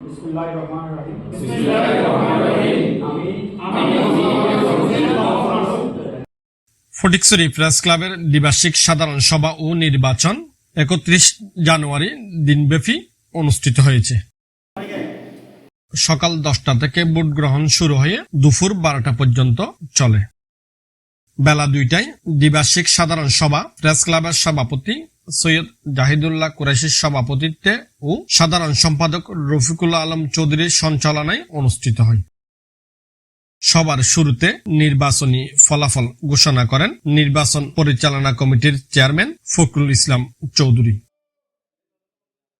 বিসমুল্লাহির রহমানির রহিম। আমি ফটিকছড়ি প্রেস ক্লাবের দ্বিবার্ষিক সাধারণ সভা ও নির্বাচন একত্রিশ জানুয়ারি দিনব্যাপী অনুষ্ঠিত হয়েছে। সকাল দশটা থেকে ভোট গ্রহণ শুরু হয়ে দুপুর বারোটা পর্যন্ত চলে। বেলা দুইটায় দ্বিবার্ষিক সাধারণ সভা প্রেস ক্লাবের সভাপতি সৈয়দ জাহিদুল্লাহ কুরাইশির সভাপতিত্বে ও সাধারণ সম্পাদক রফিকুল আলম চৌধুরীর সঞ্চালনায় অনুষ্ঠিত হয়। সবার শুরুতে নির্বাচনী ফলাফল ঘোষণা করেন নির্বাচন পরিচালনা কমিটির চেয়ারম্যান ফখরুল ইসলাম চৌধুরী।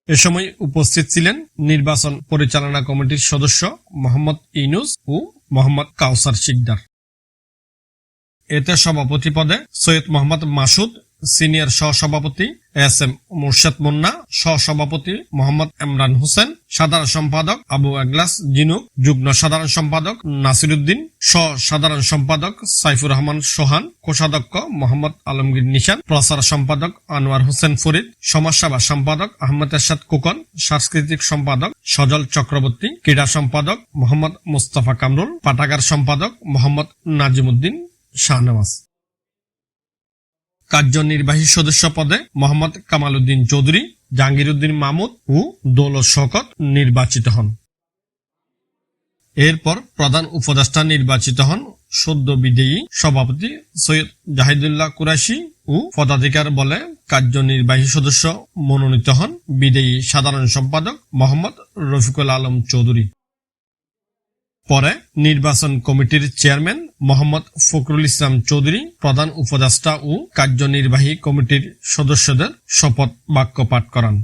এ সময় উপস্থিত ছিলেন নির্বাচন পরিচালনা কমিটির সদস্য মোহাম্মদ ইনুস ও মোহাম্মদ কাউসার শিকদার। এতে সভাপতি পদে সৈয়দ মোহাম্মদ মাসুদ, সিনিয়র সহসভাপতি এস এম মুর্শেদ মুন্না, সহসভাপতি মোহাম্মদ ইমরান হোসেন, সাধারণ সম্পাদক আবু আগলাস জিনুক যুগ্ম সাধারণ সম্পাদক নাসিরুদ্দিন সহ সাধারণ সম্পাদক সাইফুর রহমান সোহান, কোষাধ্যক্ষ মোহাম্মদ আলমগীর নিশান, প্রচার সম্পাদক আনোয়ার হোসেন ফরিদ, সমাজসেবা সম্পাদক আহমদ এরশাদ কুকন, সাংস্কৃতিক সম্পাদক সজল চক্রবর্তী, ক্রীড়া সম্পাদক মোহাম্মদ মুস্তফা কামরুল, পাঠাগার সম্পাদক মোহাম্মদ নাজিমুদ্দিন শাহনওয়াজ। কার্যনির্বাহী সদস্য পদে মোহাম্মদ কামাল উদ্দিন চৌধুরী জাহাঙ্গীর উদ্দিন মাহমুদ ও দৌলত শওকত নির্বাচিত হন। এরপর প্রধান উপদেষ্টা নির্বাচিত হন সদ্য বিদেয়ী সভাপতি সৈয়দ জাহিদুল্লাহ কুরাশি ও পদাধিকার বলে কার্যনির্বাহী সদস্য মনোনীত হন বিদেয়ী সাধারণ সম্পাদক মোহাম্মদ রফিকুল আলম চৌধুরী। পরে নির্বাচন কমিটির চেয়ারম্যান মোহাম্মদ ফখরুল ইসলাম চৌধুরী, প্রধান উপদেষ্টা ও কার্যনির্বাহী কমিটির সদস্যদের শপথ বাক্য পাঠ করান।